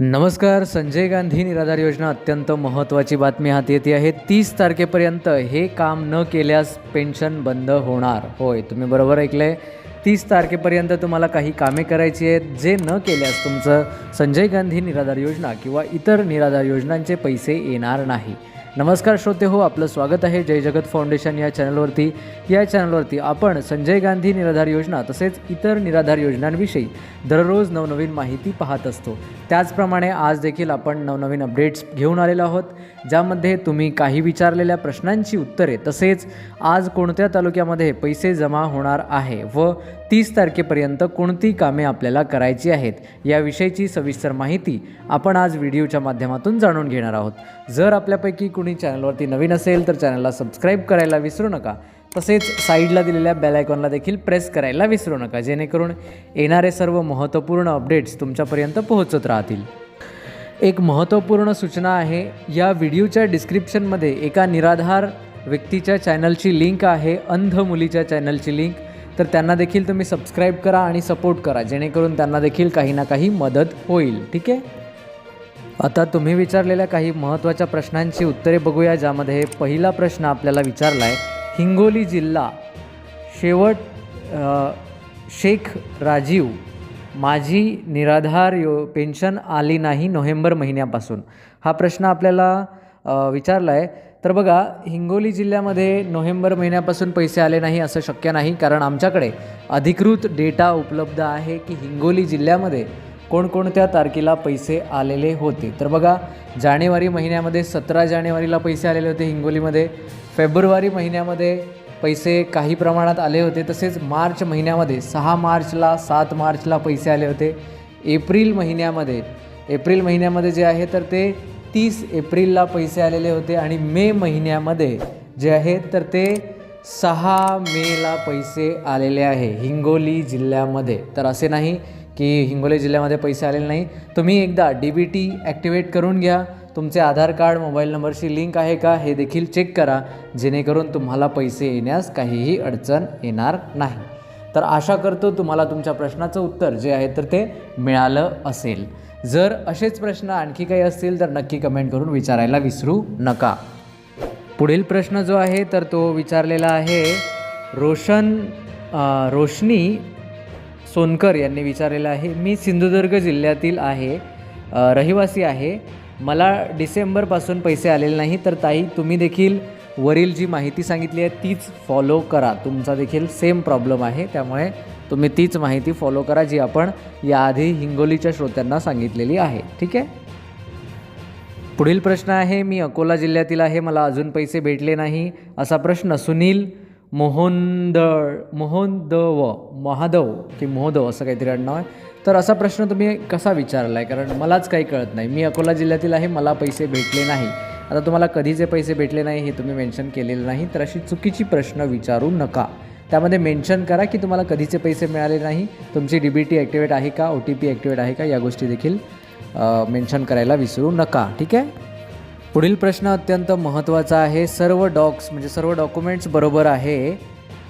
नमस्कार संजय गांधी निराधार योजना अत्यंत महत्त्वाची बातमी हाती येते आहे. तीस तारखेपर्यंत हे काम न केल्यास पेन्शन बंद होणार. होय तुम्ही बरोबर ऐकलं तीस तारखेपर्यंत तुम्हाला काही कामे करायची आहेत. जे न केल्यास तुमचं संजय गांधी निराधार योजना किंवा इतर निराधार योजनांचे पैसे येणार नाही. नमस्कार श्रोते हो आपलं स्वागत आहे जय जगत फाउंडेशन या चॅनलवरती. या चॅनलवरती आपण संजय गांधी निराधार योजना तसेच इतर निराधार योजनांविषयी दररोज नवनवीन माहिती पाहत असतो. त्याचप्रमाणे आज देखील आपण नवनवीन अपडेट्स घेऊन आलेलो आहोत ज्यामध्ये तुम्ही काही विचारलेल्या प्रश्नांची उत्तरे तसेच आज कोणत्या तालुक्यामध्ये पैसे जमा होणार आहे व तीस तारखेपर्यंत कोणती कामे आपल्याला करायची आहेत याविषयीची सविस्तर माहिती आपण आज व्हिडिओच्या माध्यमातून जाणून घेणार आहोत. जर आपल्यापैकी कुणी चॅनलवरती नवीन असेल तर चॅनलला सबस्क्राईब करायला विसरू नका. तसेच साईडला दिलेल्या बेल आयकॉनला देखील प्रेस करायला विसरू नका जेणेकरून येणारे सर्व महत्त्वपूर्ण अपडेट्स तुमच्यापर्यंत पोहोचत राहतील. एक महत्त्वपूर्ण सूचना आहे या व्हिडिओच्या डिस्क्रिप्शनमध्ये एका निराधार व्यक्तीच्या चॅनलची लिंक आहे अंध मुलीच्या चॅनलची लिंक. तर त्यांना देखील तुम्ही सबस्क्राईब करा आणि सपोर्ट करा जेणेकरून त्यांना देखील काही ना काही मदत होईल ठीक आहे? आता तुम्ही विचारलेल्या काही महत्त्वाच्या प्रश्नांची उत्तरे बघूया ज्यामध्ये पहिला प्रश्न आपल्याला विचारला आहे हिंगोली जिल्हा शेवट शेख राजीव माझी निराधार यो पेन्शन आली नाही नोव्हेंबर महिन्यापासून. हा प्रश्न आपल्याला विचारला आहे तर बघा हिंगोली जिल्ह्यामध्ये नोव्हेंबर महिन्यापासून पैसे आले नाही असं शक्य नाही कारण आमच्याकडे अधिकृत डेटा उपलब्ध आहे की हिंगोली जिल्ह्यामध्ये कोणकोणत्या तारखेला पैसे आलेले होते. तर बघा जानेवारी महिन्यामध्ये सतरा जानेवारीला पैसे आलेले होते हिंगोलीमध्ये फेब्रुवारी महिन्यामध्ये पैसे काही प्रमाणात आले होते तसेच मार्च महिन्यामध्ये सहा मार्चला सात मार्चला पैसे आले होते. एप्रिल महिन्यामध्ये एप्रिल महिन्यामध्ये जे आहे तर ते तीस एप्रिलला पैसे आलेले होते आणि मे महिन्यामध्ये जे आहेत तर ते सहा मेला पैसे आलेले आहे हिंगोली जिल्ह्यामध्ये. तर असे नाही की हिंगोली जिल्ह्यामध्ये पैसे आलेले नाही. तुम्ही एकदा डी बी टी ॲक्टिवेट करून घ्या. तुमचे आधार कार्ड मोबाईल नंबरशी लिंक आहे का हे देखील चेक करा. जेणेकरून तुम्हाला पैसे येण्यास काहीही अडचण येणार नाही. तर आशा करतो तुम्हाला तुमच्या प्रश्नाचं उत्तर जे आहे तर ते मिळालं असेल. जर असेच प्रश्न आणखी काही असतील तर नक्की कमेंट करून विचारायला विसरू नका. पुढील प्रश्न जो आहे तर तो विचारलेला आहे रोशन रोशनी सोनकर यांनी विचारलेला आहे मी सिंधुदुर्ग जिल्ह्यातील आहे रहिवासी आहे. मला डिसेंबरपासून पैसे आलेले नाही तर ताई तुम्ही देखील वरील जी माहिती सांगितली आहे तीच फॉलो करा. तुमचा देखील सेम प्रॉब्लेम आहे. त्यामुळे तुम्ही तीच माहिती फॉलो करा जी आपण याआधी हिंगोलीच्या श्रोत्यांना सांगितलेली आहे. ठीक आहे? पुढील प्रश्न आहे मी अकोला जिल्ह्यातील आहे मला अजून पैसे भेटले नाही. असा प्रश्न सुनील मोहोंदळ मोहोंदव महादव की मोहदव असं काहीतरी आडनाव आहे. तर असा प्रश्न तुम्ही कसा विचारला आहे कारण मलाच काही कळत नाही. मी अकोला जिल्ह्यातील आहे मला पैसे भेटले नाही. आता तुम्हाला कधीचे पैसे भेटले नाही हे तुम्ही मेन्शन केलेलं नाही. तर अशी चुकीची प्रश्न विचारू नका. त्यामध्ये मेन्शन करा की तुम्हाला कधीचे पैसे मिळाले नाही. तुमची डी बी टी ॲक्टिवेट आहे का? ओ टी पी ॲक्टिवेट आहे का? या गोष्टी देखील मेन्शन करायला विसरू नका. ठीक आहे? पुढील प्रश्न अत्यंत महत्त्वाचा आहे. सर्व डॉक्स म्हणजे सर्व डॉक्युमेंट्स बरोबर आहे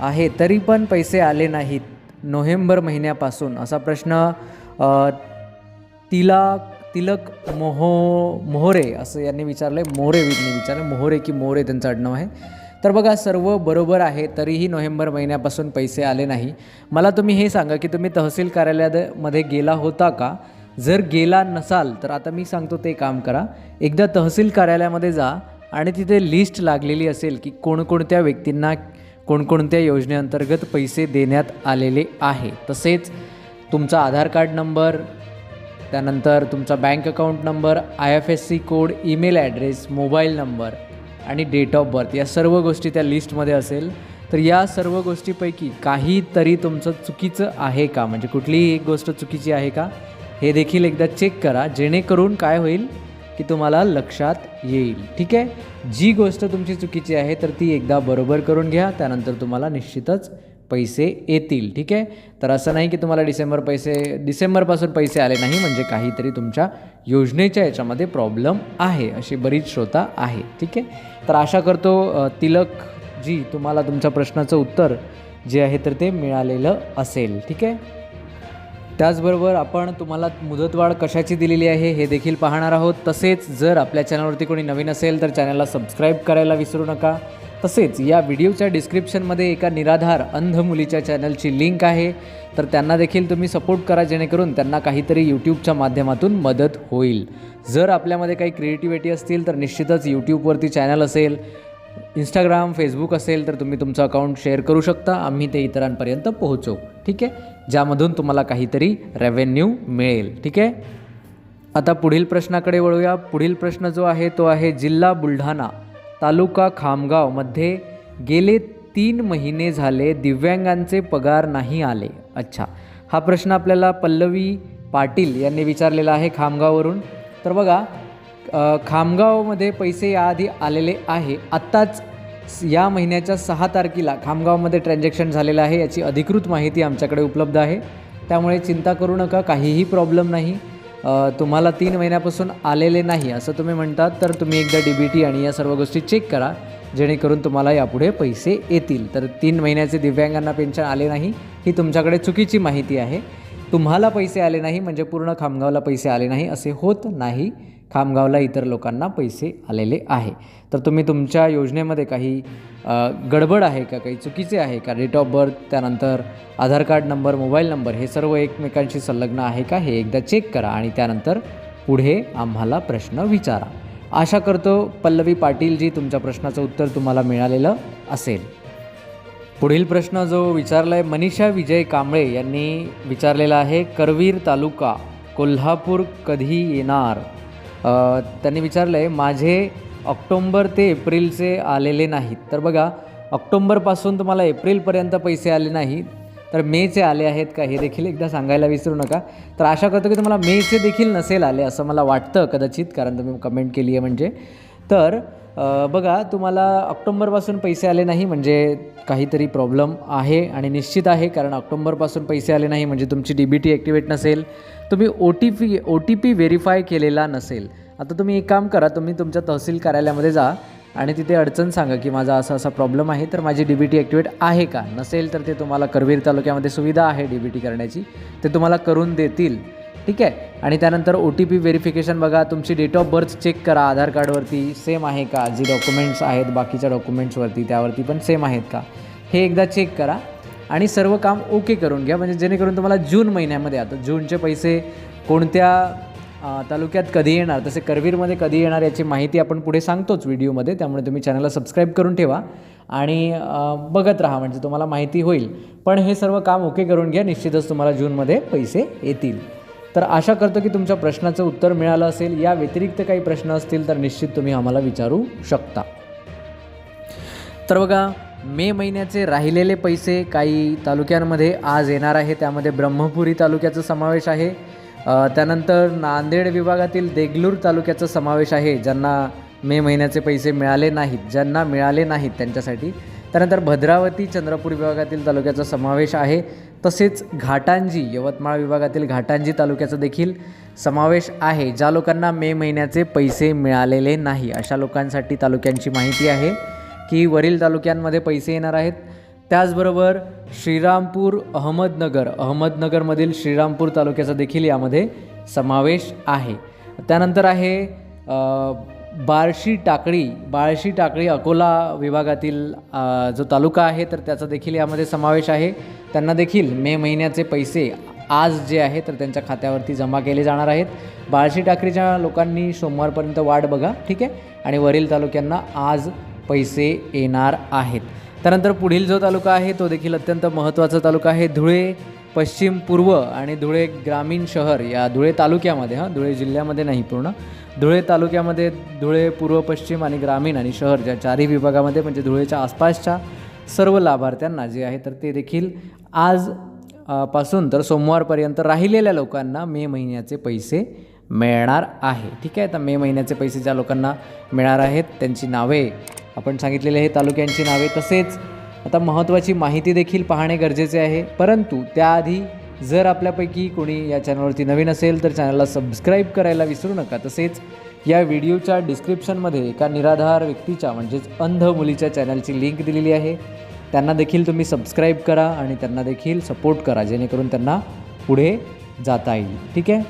आहे तरी पण पैसे आले नाहीत. नोव्हेंबर महिन्यापासून असा प्रश्न तिला तिलक मोहो मोहरे असं यांनी विचारलं आहे मोहरे यांनी विचारलं मोहरे की मोहरे त्यांचं आडनाव आहे. तर बघा सर्व बरोबर आहे तरीही नोव्हेंबर महिन्यापासून पैसे आले नाही. मला तुम्ही हे सांगा की तुम्ही तहसील कार्यालयामध्ये गेला होता का? जर गेला नसाल तर आता मी सांगतो ते काम करा. एकदा तहसील कार्यालयामध्ये जा आणि तिथे लिस्ट लागलेली असेल की कोणकोणत्या व्यक्तींना कोणकोणत्या योजनेअंतर्गत पैसे देण्यात आलेले आहे. तसेच तुमचा आधार कार्ड नंबर त्यानंतर तुमचा bank account number I F S C code email address mobile number आणि डेट ऑफ बर्थ या सर्व गोष्टी त्या लिस्टमध्ये असेल. तर या सर्व गोष्टीपैकी काहीतरी तुमचं चुकीचं आहे का? म्हणजे कुठलीही एक गोष्ट चुकीची आहे का? हे देखील एकदा चेक करा. जेणेकरून काय होईल? की तुम्हाला लक्षात येईल. ठीक आहे? जी गोष्ट तुमची चुकीची आहे तर ती एकदा बरोबर करून घ्या. त्यानंतर तुम्हाला निश्चितच पैसे येतील ठीक आहे? तर असं नाही की तुम्हाला डिसेंबर पैसे डिसेंबरपासून पैसे आले नाही म्हणजे काहीतरी तुमच्या योजनेच्या याच्यामध्ये प्रॉब्लेम आहे अशी बरीच श्रोता आहे ठीक आहे? तर आशा करतो तिलक जी तुम्हाला तुमच्या प्रश्नाचं उत्तर जे आहे तर ते मिळालेलं असेल ठीक आहे? त्याचबरोबर आपण तुम्हाला मुदतवाढ कशाची दिलेली आहे हे देखील पाहणार आहोत. तसेच जर आपल्या चॅनलवरती कोणी नवीन असेल तर चॅनलला सबस्क्राईब करायला विसरू नका. तसेच या व्हिडिओच्या डिस्क्रिप्शनमध्ये एका निराधार अंध मुलीच्या चॅनलची लिंक आहे. तर त्यांना देखील तुम्ही सपोर्ट करा जेणेकरून त्यांना काहीतरी यूट्यूबच्या माध्यमातून मदत होईल. जर आपल्यामध्ये काही क्रिएटिव्हिटी असतील तर निश्चितच यूट्यूबवरती चॅनल असेल इंस्टाग्राम फेसबुक असेल तर तुम्ही तुमचं अकाउंट शेअर करू शकता. आम्ही ते इतरांपर्यंत पोहोचवू ठीक आहे? ज्यामधून तुम्हाला काहीतरी रेव्हेन्यू मिळेल. ठीक आहे? आता पुढील प्रश्नाकडे वळूया. पुढील प्रश्न जो आहे तो आहे जिल्हा बुलढाणा. तालुका खामगावमध्ये गेले तीन महिने झाले दिव्यांगांचे पगार नाही आले. अच्छा हा प्रश्न आपल्याला पल्लवी पाटील यांनी विचारलेला आहे खामगाववरून. तर बघा खामगावमध्ये पैसे याआधी आलेले आहे. आत्ताच या महिन्याच्या सहा तारखेला खामगावमध्ये ट्रान्झॅक्शन झालेलं आहे याची अधिकृत माहिती आमच्याकडे उपलब्ध आहे. त्यामुळे चिंता करू नका काहीही प्रॉब्लेम नाही. तुम्हाला तीन महिन्यापासून आलेले नाही असं तुम्ही म्हणतात तर तुम्ही एकदा डी बी टी आणि या सर्व गोष्टी चेक करा जेणेकरून तुम्हाला यापुढे पैसे येतील. तर तीन महिन्याचे दिव्यांगांना पेन्शन आले नाही ही तुमच्याकडे चुकीची माहिती आहे. तुम्हाला पैसे आले नाही म्हणजे पूर्ण खामगावला पैसे आले नाही असे होत नाही. खामगावला इतर लोकांना पैसे आलेले आहे. तर तुम्ही तुमच्या योजनेमध्ये काही गडबड आहे का? काही चुकीचे आहे का? डेट ऑफ बर्थ त्यानंतर Aadhaar card number mobile number हे सर्व एकमेकांशी संलग्न आहे का? हे एकदा चेक करा आणि त्यानंतर पुढे आम्हाला प्रश्न विचारा. आशा करतो पल्लवी पाटीलजी तुमच्या प्रश्नाचं उत्तर तुम्हाला मिळालेलं असेल. पुढील प्रश्न जो विचारला आहे मनीषा विजय कांबळे यांनी विचारलेला आहे करवीर तालुका कोल्हापूर कधी येणार? त्यांनी विचारलं आहे माझे ऑक्टोंबर ते एप्रिलचे आलेले नाहीत. तर बघा ऑक्टोंबरपासून तुम्हाला एप्रिलपर्यंत पैसे आले नाहीत तर मेचे आले आहेत का? हे देखील एकदा सांगायला विसरू नका. तर आशा करतो की तुम्हाला मेचे देखील नसेल आले असं मला वाटतं कदाचित कारण तुम्ही कमेंट केली आहे म्हणजे. तर बघा तुम्हाला ऑक्टोंबरपासून पैसे आले नाही म्हणजे काहीतरी प्रॉब्लेम आहे आणि निश्चित आहे कारण ऑक्टोंबरपासून पैसे आले नाही म्हणजे तुमची डी बी टी ॲक्टिवेट नसेल. तुम्ही O T P O T P verify केलेला नसेल. आता तुम्ही एक काम करा तुम्ही तुमच्या तहसील कार्यालयामध्ये जा आणि तिथे अडचण सांगा की माझा असा असा प्रॉब्लेम आहे तर माझी डी बी टी ॲक्टिवेट आहे का? नसेल तर ते तुम्हाला करवीर तालुक्यामध्ये सुविधा आहे डी बी टी करण्याची. ते तुम्हाला करून देतील. ठीक आहे? आणि त्यानंतर ओ टी पी व्हेरिफिकेशन बघा. तुमची डेट ऑफ बर्थ चेक करा. आधार कार्डवरती सेम आहे का? जी डॉक्युमेंट्स आहेत बाकीच्या डॉक्युमेंट्सवरती त्यावरती पण सेम आहेत का? हे एकदा चेक करा. आणि सर्व काम ओके करून घ्या. म्हणजे जेणेकरून तुम्हाला जून महिन्यामध्ये आता जूनचे पैसे कोणत्या तालुक्यात कधी येणार? तसे करवीरमध्ये कधी येणार याची माहिती आपण पुढे सांगतोच व्हिडिओमध्ये. त्यामुळे तुम्ही चॅनलला सबस्क्राईब करून ठेवा. आणि बघत राहा. म्हणजे तुम्हाला माहिती होईल. पण हे सर्व काम ओके करून घ्या. निश्चितच तुम्हाला जूनमध्ये पैसे येतील. तर आशा करतो की तुमच्या प्रश्नाचं उत्तर मिळालं असेल. या व्यतिरिक्त काही प्रश्न असतील तर निश्चित तुम्ही आम्हाला विचारू शकता. तर बघा मे महिन्याचे राहिलेले पैसे काही तालुक्यांमध्ये आज येणार आहे. त्यामध्ये ब्रह्मपुरी तालुक्याचा समावेश आहे. त्यानंतर नांदेड विभागातील देगलूर तालुक्याचा समावेश आहे ज्यांना मे महिन्याचे पैसे मिळाले नाहीत ज्यांना मिळाले नाहीत त्यांच्यासाठी. त्यानंतर भद्रावती चंद्रपूर विभागातील तालुक्याचा समावेश आहे. तसेच घाटांजी यवतमाळ विभागातील घाटांजी तालुक्याचा देखील समावेश आहे ज्या लोकांना मे महिन्याचे पैसे मिळालेले नाही. अशा लोकांसाठी तालुक्यांची माहिती आहे की वरील तालुक्यांमध्ये पैसे येणार आहेत. त्याचबरोबर श्रीरामपूर अहमदनगर. अहमदनगरमधील श्रीरामपूर तालुक्याचा देखील यामध्ये समावेश आहे. त्यानंतर आहे बार्शी टाकळी बार्शी टाकळी अकोला विभागातील जो तालुका आहे तर त्याचा देखील यामध्ये समावेश आहे. त्यांना देखील मे महिन्याचे पैसे आज जे आहे तर त्यांच्या खात्यावरती जमा केले जाणार आहेत. बार्शी टाकळीच्या लोकांनी सोमवारपर्यंत वाट बघा ठीक आहे? आणि वरील तालुक्यांना आज पैसे येणार आहेत. त्यानंतर पुढील जो तालुका आहे तो देखील अत्यंत महत्त्वाचा तालुका आहे धुळे. पश्चिम पूर्व आणि धुळे ग्रामीण शहर या धुळे तालुक्यामध्ये हां धुळे जिल्ह्यामध्ये नाही पूर्ण. धुळे तालुक्यामध्ये धुळे पूर्व पश्चिम आणि ग्रामीण आणि शहर ज्या चारही विभागामध्ये म्हणजे धुळेच्या आसपासच्या सर्व लाभार्थ्यांना जे आहे तर ते देखील आज पासून तर सोमवारपर्यंत राहिलेल्या लोकांना मे महिन्याचे पैसे मिळणार आहे. ठीक आहे तर मे महिन्याचे पैसे ज्या लोकांना मिळणार आहेत त्यांची नावे आपण सांगितलेले हे तालुक्यांची नावे तसेच आता महत्त्वाची माहिती देखील पाहणे गरजेचे आहे. परंतु त्याआधी जर आपल्यापैकी कोणी या चॅनलवरती नवीन असेल तर चॅनलला सबस्क्राईब करायला विसरू नका. तसेच या व्हिडिओच्या डिस्क्रिप्शनमध्ये एका निराधार व्यक्तीच्या म्हणजेच अंध मुलीच्या चॅनलची लिंक दिलेली आहे. त्यांना देखील तुम्ही सबस्क्राईब करा आणि त्यांना देखील सपोर्ट करा जेणेकरून त्यांना पुढे जाता येईल. ठीक आहे?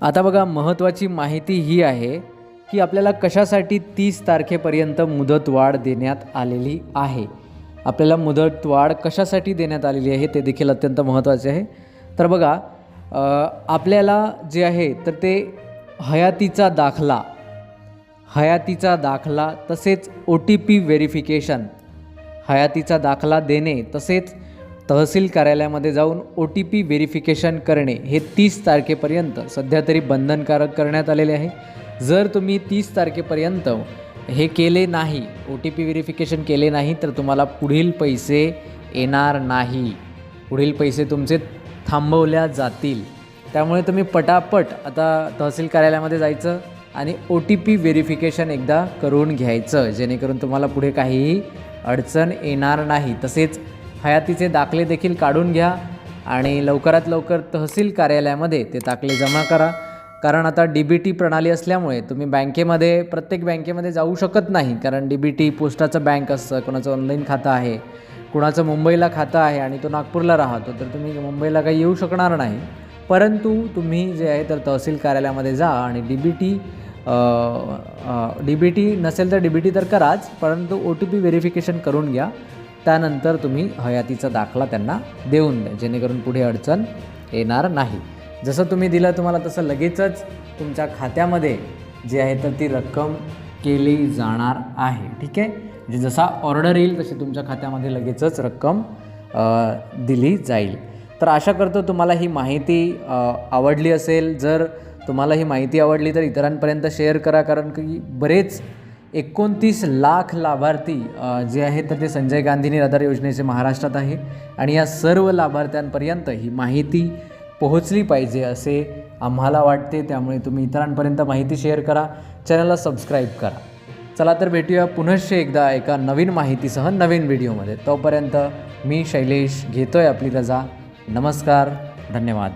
आता बघा महत्त्वाची माहिती ही आहे. की आपल्याला कशासाठी तीस तारखेपर्यंत मुदतवाढ देण्यात आलेली आहे. आपल्याला मुदतवाढ कशासाठी देण्यात आलेली आहे ते देखील अत्यंत महत्त्वाचे आहे. तर बघा आपल्याला जे आहे तर ते हयातीचा दाखला हयातीचा दाखला तसेच ओ टी पी व्हेरिफिकेशन हयातीचा दाखला देणे तसेच तहसील कार्यालयामध्ये जाऊन ओ टी पी व्हेरिफिकेशन करणे हे तीस तारखेपर्यंत सध्या तरी बंधनकारक करण्यात आलेले आहे. जर तुम्ही तीस तारखेपर्यंत हे केले नाही ओ टी पी व्हेरिफिकेशन केले नाही तर तुम्हाला पुढील पैसे येणार नाही. पुढील पैसे तुमचे थांबवल्या जातील. त्यामुळे तुम्ही पटापट आता तहसील कार्यालयामध्ये जायचं आणि ओ टी पी व्हेरिफिकेशन एकदा करून घ्यायचं जेणेकरून तुम्हाला पुढे काहीही अडचण येणार नाही. तसेच हयातीचे दाखले देखील काढून घ्या आणि लवकरात लवकर तहसील कार्यालयामध्ये ते दाखले जमा करा. कारण आता डी बी टी प्रणाली असल्यामुळे तुम्ही बँकेमध्ये प्रत्येक बँकेमध्ये जाऊ शकत नाही. कारण डी बी टी पोस्टाचं बँक असतं कोणाचं ऑनलाईन खातं आहे कुणाचं मुंबईला खातं आहे आणि तो नागपूरला राहतो तर तुम्ही मुंबईला काही येऊ शकणार नाही. परंतु तुम्ही जे आहे तर तहसील कार्यालयामध्ये जा आणि D B T D B T नसेल तर डी बी टी तर कराच परंतु ओ टी पी व्हेरिफिकेशन करून घ्या. त्यानंतर तुम्ही हयातीचा दाखला त्यांना देऊन द्या जेणेकरून पुढे अडचण येणार नाही. जसं तुम्ही दिलं तुम्हाला तसं लगेचच तुमच्या खात्यामध्ये जे आहे तर ती रक्कम केली जाणार आहे. ठीक आहे? म्हणजे जसा ऑर्डर येईल तशी तुमच्या खात्यामध्ये लगेचच रक्कम दिली जाईल. तर आशा करतो तुम्हाला ही माहिती आवडली असेल. जर तुम्हाला ही माहिती आवडली तर इतरांपर्यंत शेअर करा. कारण की बरेच एकोणतीस लाख लाभार्थी जे आहेत तर ते संजय गांधी निराधार योजनेचे महाराष्ट्रात आहे. आणि या सर्व लाभार्थ्यांपर्यंत ही माहिती पोहोचली पाहिजे असे आम्हाला वाटते. त्यामुळे तुम्ही इतरांपर्यंत माहिती शेअर करा. चॅनलला सबस्क्राईब करा. चला तर भेटूया पुनश्च एकदा एका नवीन माहितीसह नवीन व्हिडिओमध्ये. तोपर्यंत मी शैलेश घेतो आहे आपली रजा. नमस्कार. धन्यवाद.